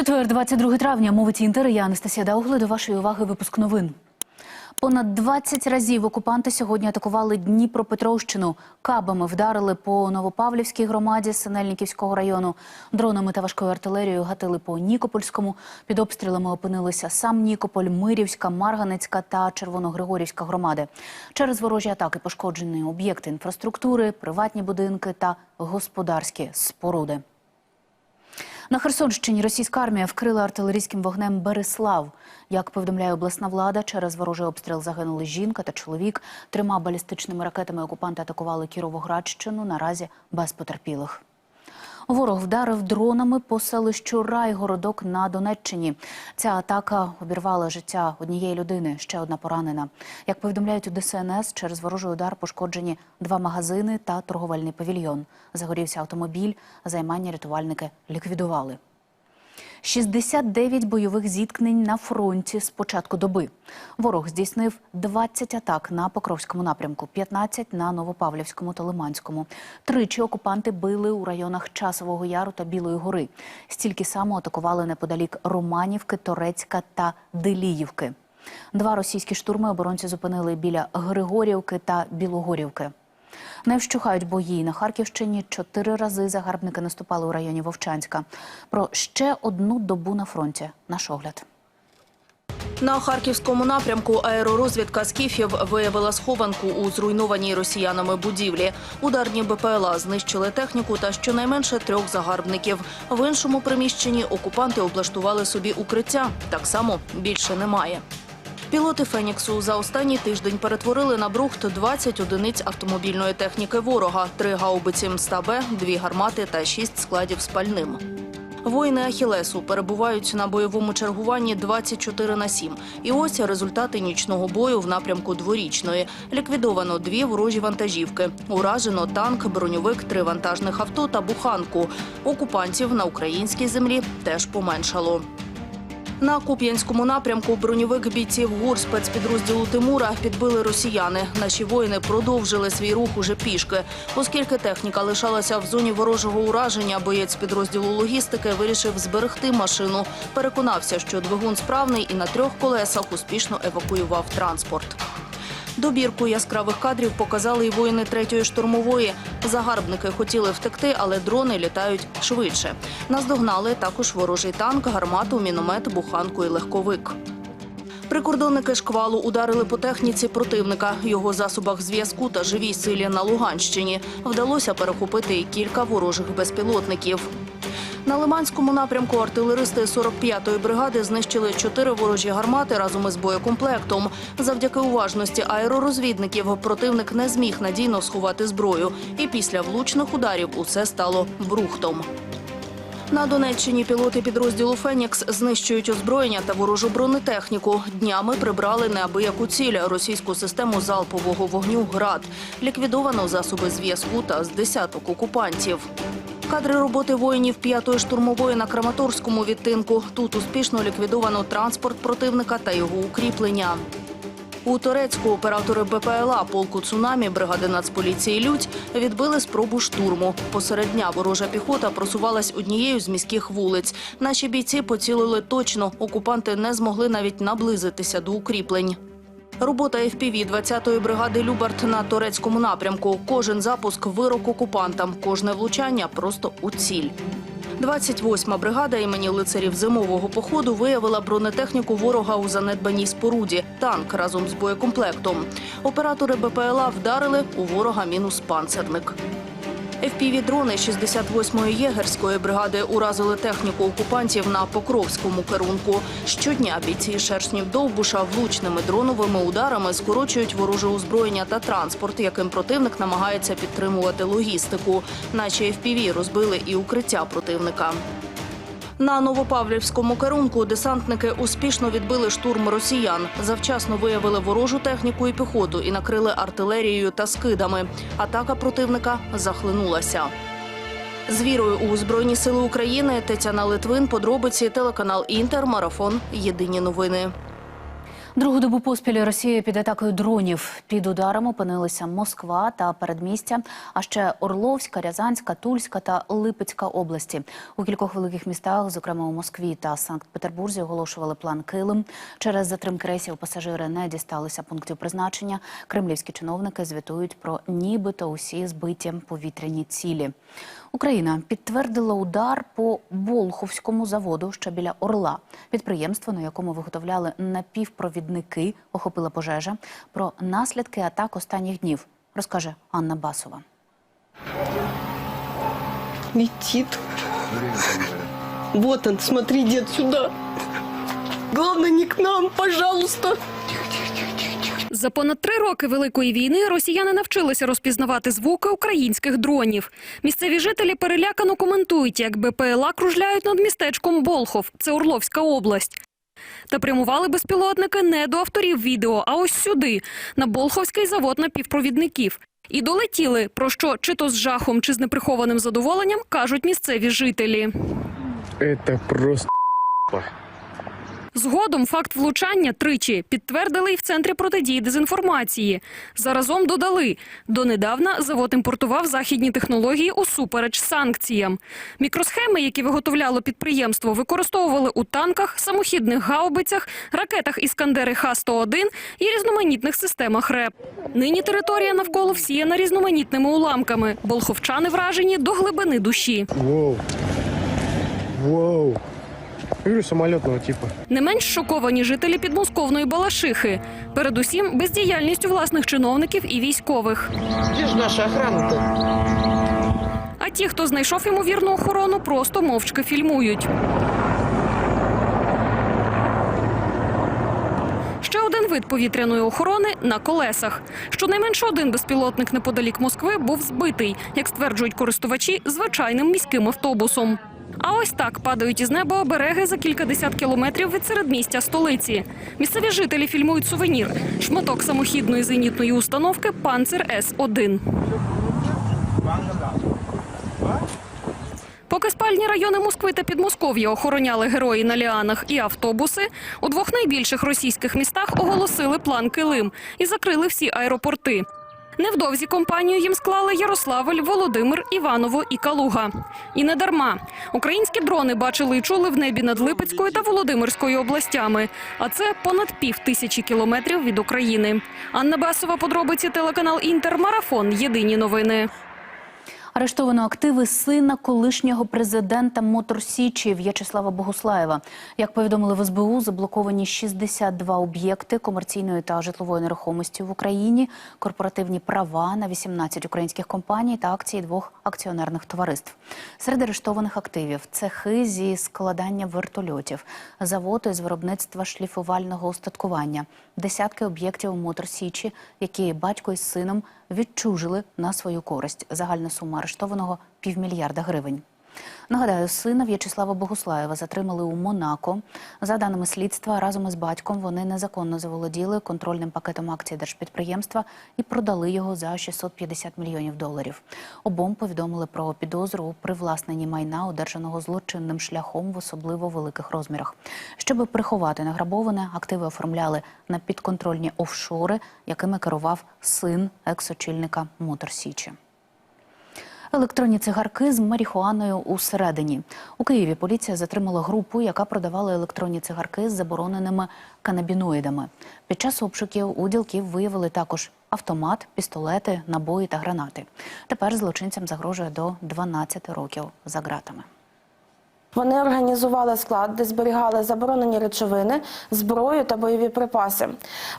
Четвер, 22 травня, мовить Інтер. Я Анастасія Даугли. До вашої уваги випуск новин. Понад 20 разів окупанти сьогодні атакували Дніпропетровщину. Кабами вдарили по Новопавлівській громаді Синельниківського району. Дронами та важкою артилерією гатили по Нікопольському. Під обстрілами опинилися сам Нікополь, Мирівська, Марганецька та Червоногригорівська громади. Через ворожі атаки пошкоджені об'єкти інфраструктури, приватні будинки та господарські споруди. На Херсонщині російська армія вкрила артилерійським вогнем Береслав. Як повідомляє обласна влада, через ворожий обстріл загинули жінка та чоловік. Трьома балістичними ракетами окупанти атакували Кіровоградщину. Наразі без потерпілих. Ворог вдарив дронами по селищу Райгородок на Донеччині. Ця атака обірвала життя однієї людини. Ще одна поранена. Як повідомляють у ДСНС, через ворожий удар пошкоджені два магазини та торговельний павільйон. Загорівся автомобіль. Займання рятувальники ліквідували. 69 бойових зіткнень на фронті з початку доби. Ворог здійснив 20 атак на Покровському напрямку, 15 на Новопавлівському та Лиманському. Тричі окупанти били у районах Часового Яру та Білої гори. Стільки само атакували неподалік Романівки, Торецька та Деліївки. Два російські штурми оборонці зупинили біля Григорівки та Білогорівки. Не вщухають бої на Харківщині. Чотири рази загарбники наступали у районі Вовчанська. Про ще одну добу на фронті. Наш огляд. На харківському напрямку аеророзвідка скіфів виявила схованку у зруйнованій росіянами будівлі. Ударні БПЛА знищили техніку та щонайменше трьох загарбників. В іншому приміщенні окупанти облаштували собі укриття. Так само більше немає. Пілоти Феніксу за останній тиждень перетворили на брухт 20 одиниць автомобільної техніки ворога, три гаубиці МСТА-Б, дві гармати та шість складів з пальним. Воїни Ахілесу перебувають на бойовому чергуванні 24 на 7. І ось результати нічного бою в напрямку дворічної. Ліквідовано дві ворожі вантажівки. Уражено танк, броньовик, три вантажних авто та буханку. Окупантів на українській землі теж поменшало. На Куп'янському напрямку броньовик бійців ГУР спецпідрозділу Тимура підбили росіяни. Наші воїни продовжили свій рух уже пішки. Оскільки техніка лишалася в зоні ворожого ураження, боєць підрозділу логістики вирішив зберегти машину. Переконався, що двигун справний і на трьох колесах успішно евакуював транспорт. Добірку яскравих кадрів показали і воїни третьої штурмової. Загарбники хотіли втекти, але дрони літають швидше. Наздогнали також ворожий танк, гармату, міномет, буханку і легковик. Прикордонники шквалу ударили по техніці противника, його засобах зв'язку та живій силі на Луганщині. Вдалося перехопити і кілька ворожих безпілотників. На Лиманському напрямку артилеристи 45-ї бригади знищили чотири ворожі гармати разом із боєкомплектом. Завдяки уважності аеророзвідників противник не зміг надійно сховати зброю. І після влучних ударів усе стало брухтом. На Донеччині пілоти підрозділу Фенікс знищують озброєння та ворожу бронетехніку. Днями прибрали неабияку ціль російську систему залпового вогню ГРАД. Ліквідовано засоби зв'язку та з десяток окупантів. Кадри роботи воїнів п'ятої штурмової на Краматорському відтинку. Тут успішно ліквідовано транспорт противника та його укріплення. У Турецьку оператори БПЛА полку «Цунамі» бригади Нацполіції «Людь» відбили спробу штурму. Посеред дня ворожа піхота просувалась однією з міських вулиць. Наші бійці поцілили точно. Окупанти не змогли навіть наблизитися до укріплень. Робота FPV 20-ї бригади Любарт на турецькому напрямку. Кожен запуск вирок окупантам, кожне влучання просто у ціль. 28-ма бригада імені лицарів зимового походу виявила бронетехніку ворога у занедбаній споруді. Танк разом з боєкомплектом. Оператори БПЛА вдарили у ворога мінус панцерник. FPV-дрони 68-ї єгерської бригади уразили техніку окупантів на Покровському керунку. Щодня бійці шершнів Довбуша влучними дроновими ударами скорочують вороже озброєння та транспорт, яким противник намагається підтримувати логістику. Наші FPV розбили і укриття противника. На Новопавлівському керунку десантники успішно відбили штурм росіян. Завчасно виявили ворожу техніку і піхоту і накрили артилерією та скидами. Атака противника захлинулася. З вірою у Збройні Сили України Тетяна Литвин, подробиці, телеканал Інтер, Марафон. Єдині новини. Другу добу поспіль Росія під атакою дронів. Під ударом опинилися Москва та передмістя, а ще Орловська, Рязанська, Тульська та Липецька області. У кількох великих містах, зокрема у Москві та Санкт-Петербурзі, оголошували план Килим. Через затримки рейсів пасажири не дісталися пунктів призначення. Кремлівські чиновники звітують про нібито усі збиті повітряні цілі. Україна підтвердила удар по Болховському заводу, що біля Орла. Підприємство, на якому виготовляли напівпровідники, охопила пожежа. Про наслідки атак останніх днів розкаже Анна Басова. Летит. Вот он, смотри, дед, сюда. Главное, не к нам, пожалуйста. За понад три роки великої війни росіяни навчилися розпізнавати звуки українських дронів. Місцеві жителі перелякано коментують, як БПЛА кружляють над містечком Болхов, це Орловська область. Та прямували безпілотники не до авторів відео, а ось сюди, на Болховський завод напівпровідників. І долетіли, про що чи то з жахом, чи з неприхованим задоволенням кажуть місцеві жителі. Это просто Згодом факт влучання тричі підтвердили і в центрі протидії дезінформації. Заразом додали, донедавна завод імпортував західні технології усупереч санкціям. Мікросхеми, які виготовляло підприємство, використовували у танках, самохідних гаубицях, ракетах Іскандери Х-101 і різноманітних системах РЕП. Нині територія навколо всіяна різноманітними уламками. Болховчани вражені до глибини душі. Воу. Воу. Говорю, самолетного типа. Не менш шоковані жителі підмосковної Балашихи. Передусім, бездіяльністю власних чиновників і військових. Где же наша охрана-то? А ті, хто знайшов ймовірну охорону, просто мовчки фільмують. Ще один вид повітряної охорони на колесах. Щонайменше один безпілотник неподалік Москви був збитий, як стверджують користувачі, звичайним міським автобусом. А ось так падають із неба обереги за кількадесят кілометрів від середмістя столиці. Місцеві жителі фільмують сувенір – шматок самохідної зенітної установки «Панцир С-1». Поки спальні райони Москви та Підмосков'я охороняли герої на ліанах і автобуси, у двох найбільших російських містах оголосили план Килим і закрили всі аеропорти. Невдовзі компанію їм склали Ярославль, Володимир, Іваново і Калуга. І не дарма. Українські дрони бачили і чули в небі над Липецькою та Володимирською областями. А це понад пів тисячі кілометрів від України. Анна Басова, подробиці телеканал Інтермарафон. Єдині новини. Арештовано активи сина колишнього президента Мотор Січі В'ячеслава Богуслаєва. Як повідомили в СБУ, заблоковані 62 об'єкти комерційної та житлової нерухомості в Україні, корпоративні права на 18 українських компаній та акції двох акціонерних товариств. Серед арештованих активів цехи зі складання вертольотів, завод із виробництва шліфувального устаткування, десятки об'єктів Мотор Січі, які батько із сином відчужили на свою користь. Загальна сума арештованого півмільярда гривень. Нагадаю, сина В'ячеслава Богуслаєва затримали у Монако. За даними слідства, разом із батьком вони незаконно заволоділи контрольним пакетом акцій держпідприємства і продали його за 650 мільйонів доларів. Обом повідомили про підозру у привласненні майна, одержаного злочинним шляхом в особливо великих розмірах. Щоби приховати награбоване, активи оформляли на підконтрольні офшори, якими керував син екс-очільника Мотор Січі. Електронні цигарки з маріхуаною усередині. У Києві поліція затримала групу, яка продавала електронні цигарки з забороненими канабіноїдами. Під час обшуків у ділків виявили також автомат, пістолети, набої та гранати. Тепер злочинцям загрожує до 12 років за ґратами. Вони організували склад, де зберігали заборонені речовини, зброю та бойові припаси.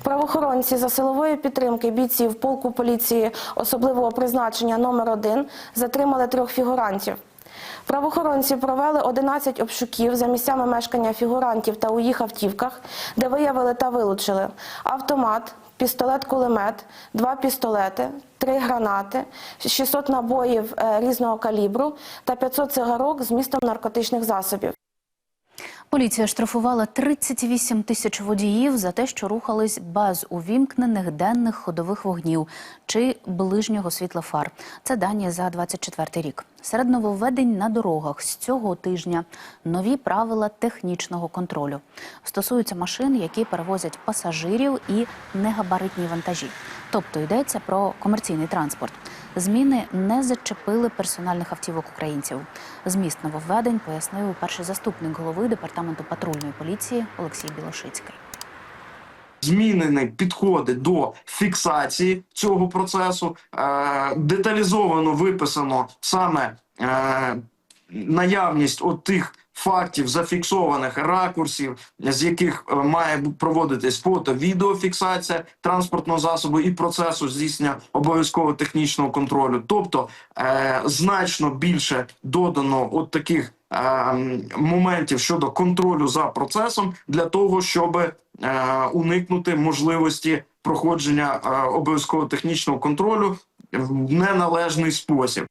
Правоохоронці за силової підтримки бійців полку поліції особливого призначення номер 1 затримали трьох фігурантів. Правоохоронці провели 11 обшуків за місцями мешкання фігурантів та у їх автівках, де виявили та вилучили автомат, пістолет-кулемет, два пістолети, три гранати, 600 набоїв е, різного калібру та 500 цигарок з містом наркотичних засобів. Поліція штрафувала 38 тисяч водіїв за те, що рухались без увімкнених денних ходових вогнів чи ближнього світла фар. Це дані за 24 рік. Серед нововведень на дорогах з цього тижня нові правила технічного контролю стосуються машин, які перевозять пасажирів і негабаритні вантажі. Тобто йдеться про комерційний транспорт. Зміни не зачепили персональних автівок українців. Зміст нововведень пояснив перший заступник голови департаменту патрульної поліції Олексій Білошицький. Змінені підходи до фіксації цього процесу. Е, деталізовано виписано саме е, наявність от тих фактів зафіксованих ракурсів, з яких е, має проводитись фото-відеофіксація транспортного засобу і процесу здійснення обов'язкового технічного контролю. Тобто значно більше додано от таких е, моментів щодо контролю за процесом для того, щоб уникнути можливості проходження е, обов'язкового технічного контролю в неналежний спосіб.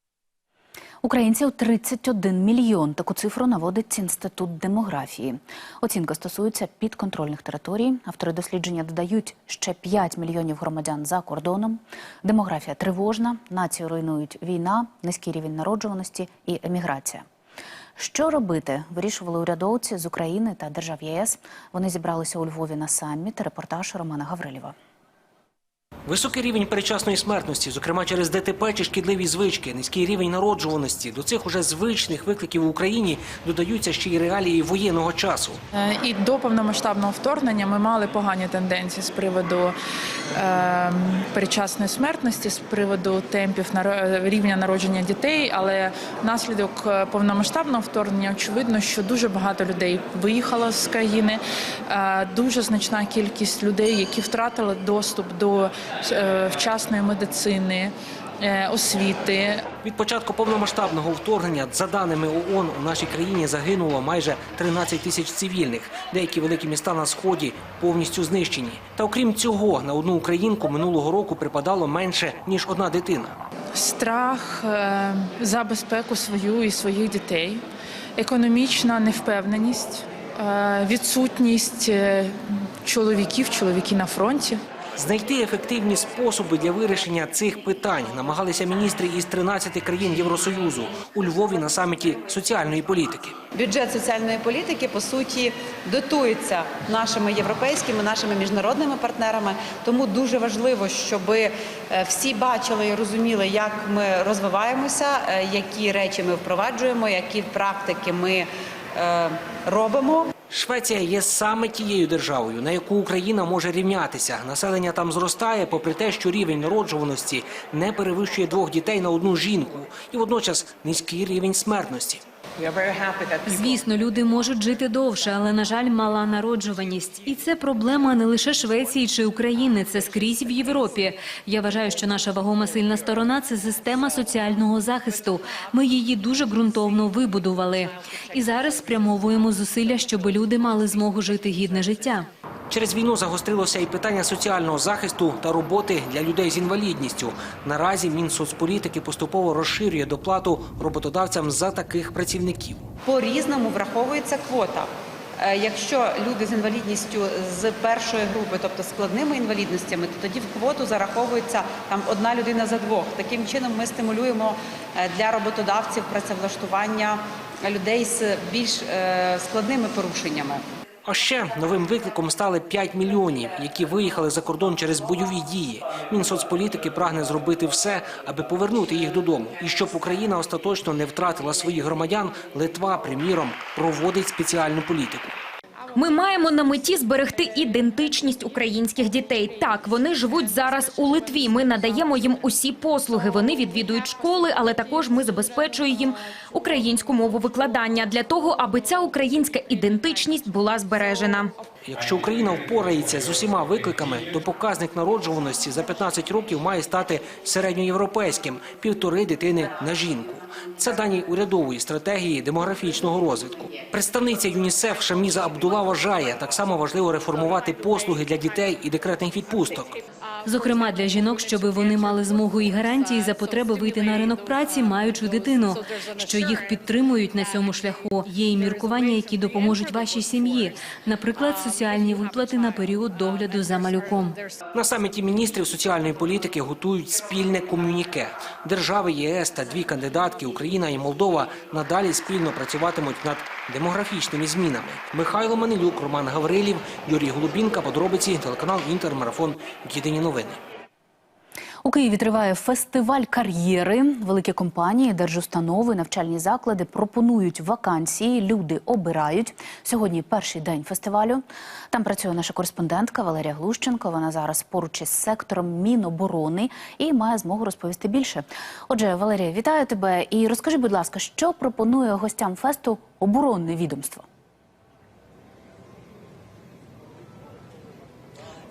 Українців 31 мільйон. Таку цифру наводить інститут демографії. Оцінка стосується підконтрольних територій. Автори дослідження додають ще 5 мільйонів громадян за кордоном. Демографія тривожна, націю руйнують війна, низький рівень народжуваності і еміграція. Що робити? Вирішували урядовці з України та держав ЄС. Вони зібралися у Львові на саміт. Репортаж Романа Гаврилєва. Високий рівень передчасної смертності, зокрема через ДТП чи шкідливі звички, низький рівень народжуваності. До цих уже звичних викликів в Україні додаються ще й реалії воєнного часу. Е, І до повномасштабного вторгнення ми мали погані тенденції з приводу е, передчасної смертності, з приводу темпів наро- рівня народження дітей. Але внаслідок е, повномасштабного вторгнення очевидно, що дуже багато людей виїхало з країни. Е, дуже значна кількість людей, які втратили доступ до е, вчасної медицини, е, освіти. Від початку повномасштабного вторгнення, за даними ООН, у нашій країні загинуло майже 13 тисяч цивільних. Деякі великі міста на сході повністю знищені. Та окрім цього, на одну українку минулого року припадало менше ніж одна дитина. страх е, за безпеку свою і своїх дітей, економічна невпевненість, е, відсутність е, чоловіків, чоловіки на фронті. Знайти ефективні способи для вирішення цих питань намагалися міністри із 13 країн Євросоюзу у Львові на саміті соціальної політики. Бюджет соціальної політики по суті дотується нашими європейськими, нашими міжнародними партнерами. Тому дуже важливо, щоб всі бачили і розуміли, як ми розвиваємося, е, які речі ми впроваджуємо, які практики ми е, робимо. Швеція є саме тією державою, на яку Україна може рівнятися. Населення там зростає, попри те, що рівень народжуваності не перевищує двох дітей на одну жінку, і водночас низький рівень смертності. Звісно, люди можуть жити довше, але на жаль, мала народжуваність. І це проблема не лише Швеції чи України, це скрізь в Європі. Я вважаю, що наша вагома сильна сторона це система соціального захисту. Ми її дуже ґрунтовно вибудували. І зараз спрямовуємо зусилля, щоб люди мали змогу жити гідне життя. Через війну загострилося і питання соціального захисту та роботи для людей з інвалідністю. Наразі Мінсоцполітики поступово розширює доплату роботодавцям за таких працівників. По різному враховується квота. Е, Якщо люди з інвалідністю з першої групи, тобто складними інвалідностями, то тоді в квоту зараховується там одна людина за двох. Таким чином ми стимулюємо е, для роботодавців працевлаштування людей з більш е, складними порушеннями. А ще новим викликом стали 5 мільйонів, які виїхали за кордон через бойові дії. Мінсоцполітики прагне зробити все, аби повернути їх додому. І щоб Україна остаточно не втратила своїх громадян, Литва, приміром, проводить спеціальну політику. Ми маємо на меті зберегти ідентичність українських дітей. Так, вони живуть зараз у Литві. Ми надаємо їм усі послуги. Вони відвідують школи, але також ми забезпечуємо їм українську мову викладання для того, аби ця українська ідентичність була збережена. Якщо Україна впорається з усіма викликами, то показник народжуваності за 15 років має стати середньоєвропейським – півтори дитини на жінку. Це дані урядової стратегії демографічного розвитку. Представниця ЮНІСЕФ Шаміза Абдула вважає, так само важливо реформувати послуги для дітей і декретних відпусток. Зокрема, для жінок, щоб вони мали змогу і гарантії за потреби вийти на ринок праці, маючи дитину, що їх підтримують на цьому шляху. Є і міркування, які допоможуть вашій сім'ї, наприклад, соціальні виплати на період догляду за малюком. На саміті міністрів соціальної політики готують спільне комюніке. Держави ЄС та дві кандидатки Україна і Молдова надалі спільно працюватимуть над демографічними змінами. Михайло Манилюк, Роман Гаврилів, Юрій Голубінка. Подробиці телеканал Інтермарафон. Єдині новини. У Києві триває фестиваль кар'єри. Великі компанії, держустанови, навчальні заклади пропонують вакансії. Люди обирають. Сьогодні перший день фестивалю. Там працює наша кореспондентка Валерія Глущенко. Вона зараз поруч із сектором Міноборони і має змогу розповісти більше. Отже, Валерія, вітаю тебе і розкажи, будь ласка, що пропонує гостям фесту оборонне відомство?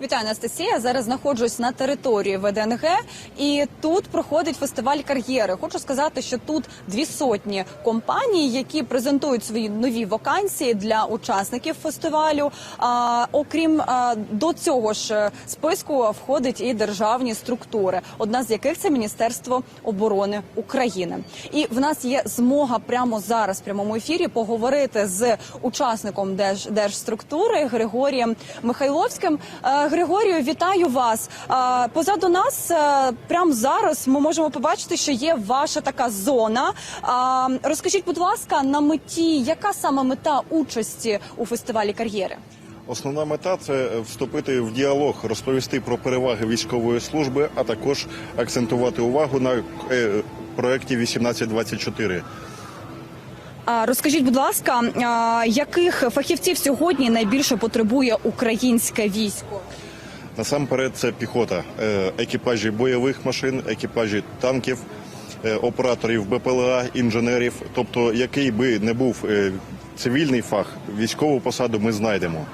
Вітаю, Анастасія. Зараз знаходжусь на території ВДНГ, і тут проходить фестиваль кар'єри. Хочу сказати, що тут дві сотні компаній, які презентують свої нові вакансії для учасників фестивалю. А, окрім а, до цього ж е, списку входить і державні структури, одна з яких це Міністерство оборони України. І в нас є змога прямо зараз в прямому ефірі поговорити з учасником держ, держструктури Григорієм Михайловським. Григорію, вітаю вас. Позаду нас е, прямо зараз ми можемо побачити, що є ваша така зона. Розкажіть, будь ласка, на меті, яка саме мета участі у фестивалі кар'єри? Основна мета це вступити в діалог, розповісти про переваги військової служби, а також акцентувати увагу на е, проєкті 1824. Розкажіть, будь ласка, яких фахівців сьогодні найбільше потребує українське військо? Насамперед, це піхота, е, екіпажі бойових машин, екіпажі танків, е, операторів БПЛА, інженерів. Тобто, який би не був е, цивільний фах, військову посаду ми знайдемо.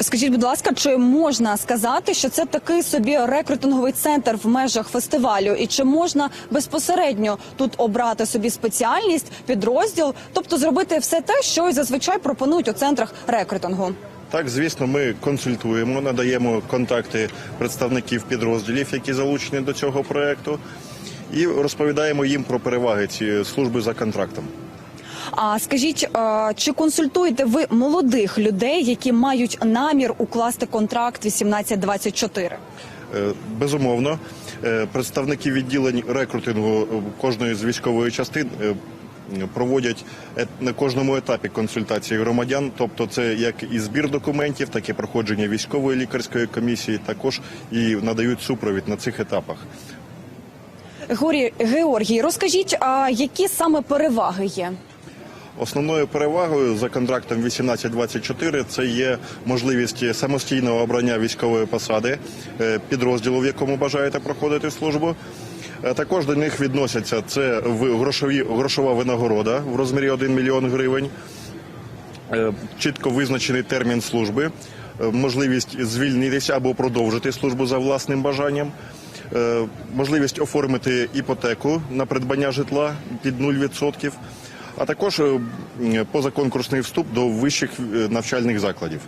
Скажіть, будь ласка, чи можна сказати, що це такий собі рекрутинговий центр в межах фестивалю, і чи можна безпосередньо тут обрати собі спеціальність, підрозділ, тобто зробити все те, що й зазвичай пропонують у центрах рекрутингу? Так, звісно, ми консультуємо, надаємо контакти представників підрозділів, які залучені до цього проекту, і розповідаємо їм про переваги цієї служби за контрактом. А скажіть, чи консультуєте ви молодих людей, які мають намір укласти контракт 1824? Е, Безумовно, Е, представники відділень рекрутингу е, кожної з військової частин е, проводять е- на кожному етапі консультації громадян. Тобто, це як і збір документів, так і проходження військової лікарської комісії, також і надають супровід на цих етапах. Горі Георгій, розкажіть, а які саме переваги є? Основною перевагою за контрактом 1824 це є можливість самостійного обрання військової посади е, підрозділу, в якому бажаєте проходити службу. Е, Також до них відносяться це грошові грошова винагорода в розмірі 1 мільйон гривень, е, чітко визначений термін служби, можливість звільнитися або продовжити службу за власним бажанням. Можливість оформити іпотеку на придбання житла під 0%, а також е, позаконкурсний вступ до вищих е, навчальних закладів.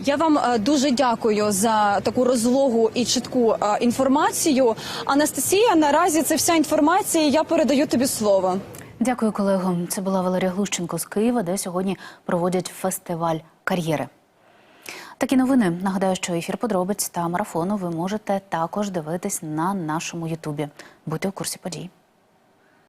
Я вам е, дуже дякую за таку розлогу і чітку інформацію. Анастасія, наразі це вся інформація. Я передаю тобі слово. Дякую, колего. Це була Валерія Глущенко з Києва, де сьогодні проводять фестиваль кар'єри. Такі новини. Нагадаю, що ефір подробиць та марафону ви можете також дивитись на нашому Ютубі. Будьте у курсі подій.